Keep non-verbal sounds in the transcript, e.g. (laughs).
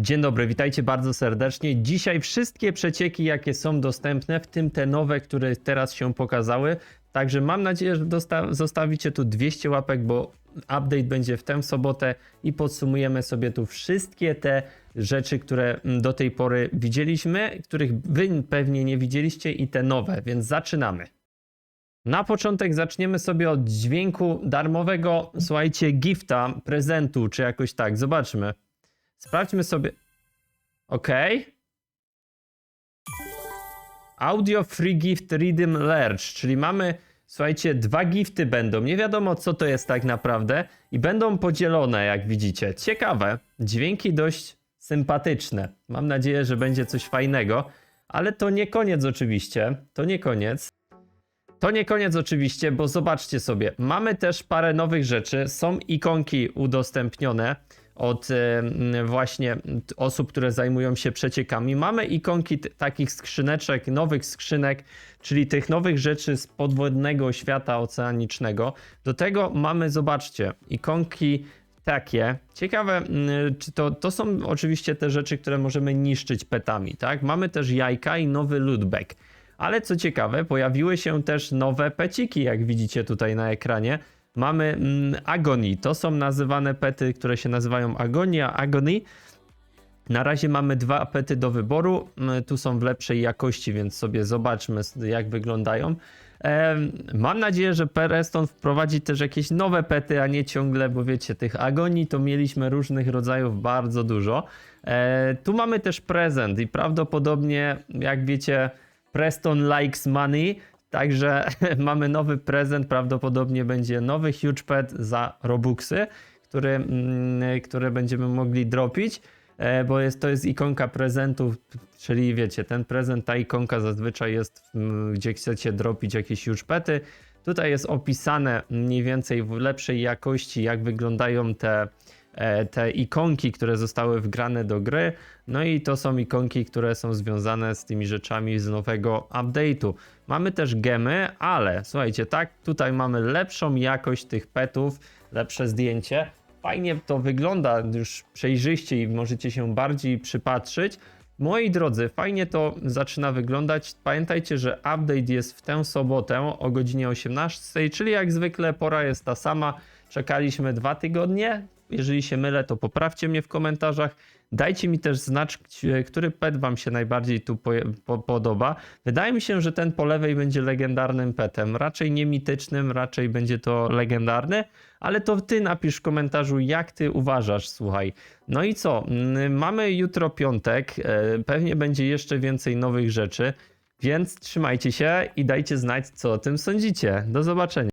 Dzień dobry, witajcie bardzo serdecznie. Dzisiaj wszystkie przecieki, jakie są dostępne, w tym te nowe, które teraz się pokazały. Także mam nadzieję, że zostawicie tu 200 łapek, bo update będzie w tę sobotę i podsumujemy sobie tu wszystkie te rzeczy, które mm, do tej pory widzieliśmy, których wy pewnie nie widzieliście i te nowe, więc zaczynamy. Na początek zaczniemy sobie od dźwięku darmowego, słuchajcie, gifta, prezentu, czy jakoś tak. Zobaczmy. Sprawdźmy sobie. OK. Audio Free Gift Rhythm Lurch, czyli mamy, słuchajcie, dwa gifty będą. Nie wiadomo, co to jest tak naprawdę i będą podzielone, jak widzicie. Ciekawe. Dźwięki dość sympatyczne. Mam nadzieję, że będzie coś fajnego, ale to nie koniec oczywiście. To nie koniec. To nie koniec oczywiście, bo zobaczcie sobie, mamy też parę nowych rzeczy, są ikonki udostępnione od m, właśnie osób, które zajmują się przeciekami. Mamy ikonki takich skrzyneczek, nowych skrzynek, czyli tych nowych rzeczy z podwodnego świata oceanicznego. Do tego mamy, zobaczcie, ikonki takie. Ciekawe, czy to, to są oczywiście te rzeczy, które możemy niszczyć petami, tak? Mamy też jajka i nowy lootback. Ale co ciekawe, pojawiły się też nowe peciki, jak widzicie tutaj na ekranie. Mamy mm, Agony. To są nazywane pety, które się nazywają Agonia, Agony. Na razie mamy dwa pety do wyboru. Mm, Tu są w lepszej jakości, więc sobie zobaczmy, jak wyglądają. Mam nadzieję, że Pereston wprowadzi też jakieś nowe pety, a nie ciągle, bo wiecie, tych agonii to mieliśmy różnych rodzajów bardzo dużo. E, tu mamy też prezent i prawdopodobnie, jak wiecie, Preston likes money, także (laughs) mamy nowy prezent, prawdopodobnie będzie nowy huge pet za Robuxy, który, mm, które będziemy mogli dropić, e, bo jest, to jest ikonka prezentów, czyli wiecie, ten prezent, ta ikonka zazwyczaj jest, mm, gdzie chcecie dropić jakieś huge pety. Tutaj jest opisane mniej więcej w lepszej jakości, jak wyglądają te, te ikonki, które zostały wgrane do gry. No i to są ikonki, które są związane z tymi rzeczami z nowego update'u. Mamy też gemy, ale słuchajcie, tak, tutaj mamy lepszą jakość tych petów, lepsze zdjęcie. Fajnie to wygląda już przejrzyście i możecie się bardziej przypatrzyć. Moi drodzy, fajnie to zaczyna wyglądać. Pamiętajcie, że update jest w tę sobotę o godzinie 18, czyli jak zwykle pora jest ta sama. Czekaliśmy dwa tygodnie. Jeżeli się mylę, to poprawcie mnie w komentarzach. Dajcie mi też znać, który pet wam się najbardziej tu po, po, podoba. Wydaje mi się, że ten po lewej będzie legendarnym petem. Raczej nie mitycznym, raczej będzie to legendarny, ale to ty napisz w komentarzu, jak ty uważasz, słuchaj. No i co? Mm, Mamy jutro piątek, e, pewnie będzie jeszcze więcej nowych rzeczy, więc trzymajcie się i dajcie znać, co o tym sądzicie. Do zobaczenia.